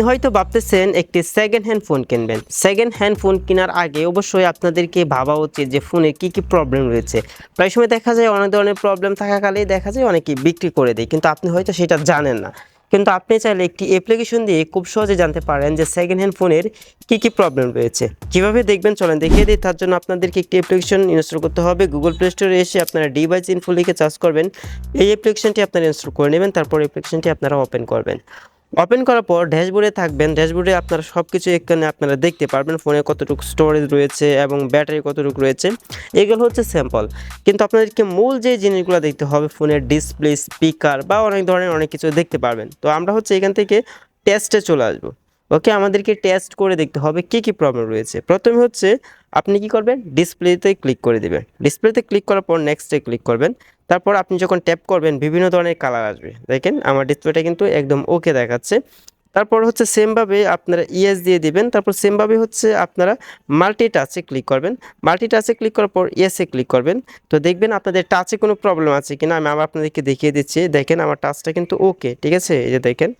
আপনি হয়তো ভাবতেছেন একটি সেকেন্ড হ্যান্ড ফোন কিনবেন। সেকেন্ড হ্যান্ড ফোন কেনার আগে অবশ্যই আপনাদেরকে ভাবা উচিত যে ফোনে কি কি প্রবলেম রয়েছে। প্রায় সময় দেখা যায় অনেক ধরনের প্রবলেম থাকাকালেই দেখা যায় অনেকেই বিক্রি করে দেয়, কিন্তু আপনি হয়তো সেটা জানেন না। কিন্তু আপনি চাইলে একটি অ্যাপ্লিকেশন দিয়ে খুব সহজে জানতে পারেন যে সেকেন্ড হ্যান্ড ফোনের কী কী প্রবলেম রয়েছে। কীভাবে দেখবেন? চলেন দেখিয়ে দিই। তার জন্য আপনাদেরকে একটি অ্যাপ্লিকেশন ইনস্টল করতে হবে। গুগল প্লে স্টোরে এসে আপনারা ডিভাইস ইনফো লিখে চার্জ করবেন। এই অ্যাপ্লিকেশনটি আপনারা ইনস্টল করে নেবেন, তারপর অ্যাপ্লিকেশনটি আপনারা ওপেন করবেন। ওপেন করার পর ড্যাশবোর্ডে থাকবেন। ড্যাশবোর্ডে আপনারা সব কিছু এখানে আপনারা দেখতে পারবেন। ফোনে কতটুকু স্টোরেজ রয়েছে এবং ব্যাটারি কতটুকু রয়েছে। এগুলো হচ্ছে স্যাম্পল কিন্তু আপনাদেরকে মূল যে জিনিসগুলো দেখতে হবে ফোনের ডিসপ্লে স্পিকার বা অনেক ধরনের অনেক কিছু দেখতে পারবেন। তো আমরা হচ্ছে এখান থেকে টেস্টে চলে আসব। ওকে, আমাদেরকে টেস্ট করে দেখতে হবে কী কী প্রবলেম রয়েছে। প্রথমে হচ্ছে, আপনি কি করবেন? ডিসপ্লেতে ক্লিক করে দেবেন। ডিসপ্লেতে ক্লিক করার পর নেক্সটে ক্লিক করবেন। তারপর আপনি যখন ট্যাপ করবেন, বিভিন্ন ধরনের কালার আসবে। দেখেন, আমার ডিসপ্লেটা কিন্তু একদম ওকে দেখাচ্ছে। তারপর হচ্ছে সেমভাবে আপনারা ইএস দিয়ে দিবেন। তারপর সেমভাবে হচ্ছে আপনারা মাল্টি টাচে ক্লিক করবেন। মাল্টি টাচে ক্লিক করার পর ইয়েসে ক্লিক করবেন। তো দেখবেন আপনাদের টাচে কোনো প্রবলেম আছে কিনা, আমি আবার আপনাদেরকে দেখিয়ে দিচ্ছি। দেখেন, আমার টাচটা কিন্তু ওকে ঠিক আছে? এই যে দেখেন।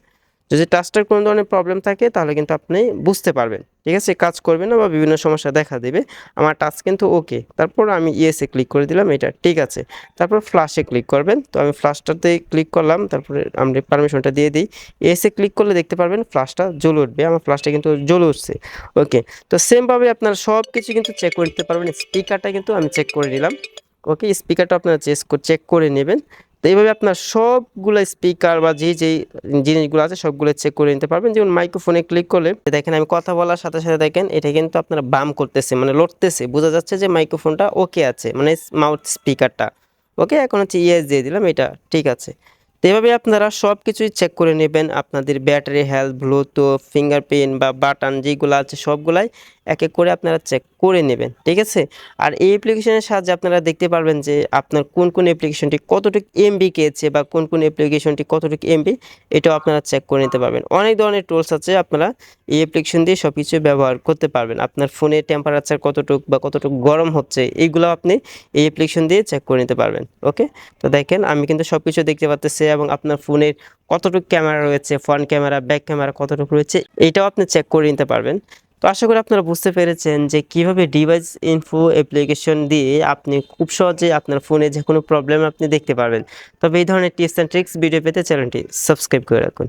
যদি টাচটার কোনো ধরনের প্রবলেম থাকে, তাহলে কিন্তু আপনি বুঝতে পারবেন। ঠিক আছে? কাজ করবে না বা বিভিন্ন সমস্যা দেখা দেবে। আমার টাচ কিন্তু ওকে তারপর আমি ইয়েসে ক্লিক করে দিলাম, এটা ঠিক আছে। তারপর ফ্লাশে ক্লিক করবেন। তো আমি ফ্লাশটাতে ক্লিক করলাম, তারপরে আমরা পারমিশনটা দিয়ে দিই। এসে ক্লিক করলে দেখতে পারবেন ফ্লাশটা জ্বলে উঠবে। আমার ফ্লাশটা কিন্তু জ্বলে উঠছে। ওকে তো সেমভাবে আপনারা সব কিছু কিন্তু চেক করে দিতে পারবেন। স্পিকারটা কিন্তু আমি চেক করে নিলাম। ওকে স্পিকারটা আপনারা চেক করে নেবেন। তো এইভাবে আপনার সবগুলো স্পিকার বা যে যেই জিনিসগুলো আছে সবগুলো চেক করে নিতে পারবেন। যেমন মাইক্রোফোনে ক্লিক করলে দেখেন আমি কথা বলার সাথে সাথে দেখেন এটা কিন্তু আপনারা বাম করতেছে মানে লড়তেছে। বোঝা যাচ্ছে যে মাইক্রোফোনটা ওকে আছে মানে মাউথ স্পিকারটা ওকে এখন হচ্ছে ইয়েস দিয়ে দিলাম, এটা ঠিক আছে। তো এভাবে আপনারা সব কিছুই চেক করে নেবেন, আপনাদের ব্যাটারি হেলথ ব্লুটুথ ফিঙ্গারপ্রিন্ট বা বাটন যেগুলো আছে সবগুলাই। এক এক করে আপনারা চেক করে নেবেন, ঠিক আছে? আর এই অ্যাপ্লিকেশনের সাহায্যে আপনারা দেখতে পারবেন যে আপনার কোন কোন অ্যাপ্লিকেশনটি কতটুকু এমবি খেয়েছে বা কোন কোন অ্যাপ্লিকেশনটি কতটুকু এমবি এটাও আপনারা চেক করে নিতে পারবেন। অনেক ধরনের টুলস আছে, আপনারা এই অ্যাপ্লিকেশন দিয়ে সব কিছু ব্যবহার করতে পারবেন। আপনার ফোনে টেম্পারেচার কতটুকু বা কতটুকু গরম হচ্ছে, এইগুলো আপনি এই অ্যাপ্লিকেশন দিয়ে চেক করে নিতে পারবেন ওকে তো দেখেন, আমি কিন্তু সব কিছু দেখতে পাচ্তেছি এবং আপনার ফোনের কতটুকু ক্যামেরা রয়েছে ফ্রন্ট ক্যামেরা ব্যাক ক্যামেরা কতটুকু রয়েছে, এটাও আপনি চেক করে নিতে পারবেন। তো আশা করি আপনারা বুঝতে পেরেছেন যে কীভাবে ডিভাইস ইনফো অ্যাপ্লিকেশন দিয়ে আপনি খুব সহজে আপনার ফোনে যে কোনো প্রবলেম আপনি দেখতে পারবেন। তবে এই ধরনের টিপস অ্যান্ড ট্রিক্স ভিডিও পেতে চ্যানেলটি সাবস্ক্রাইব করে রাখুন।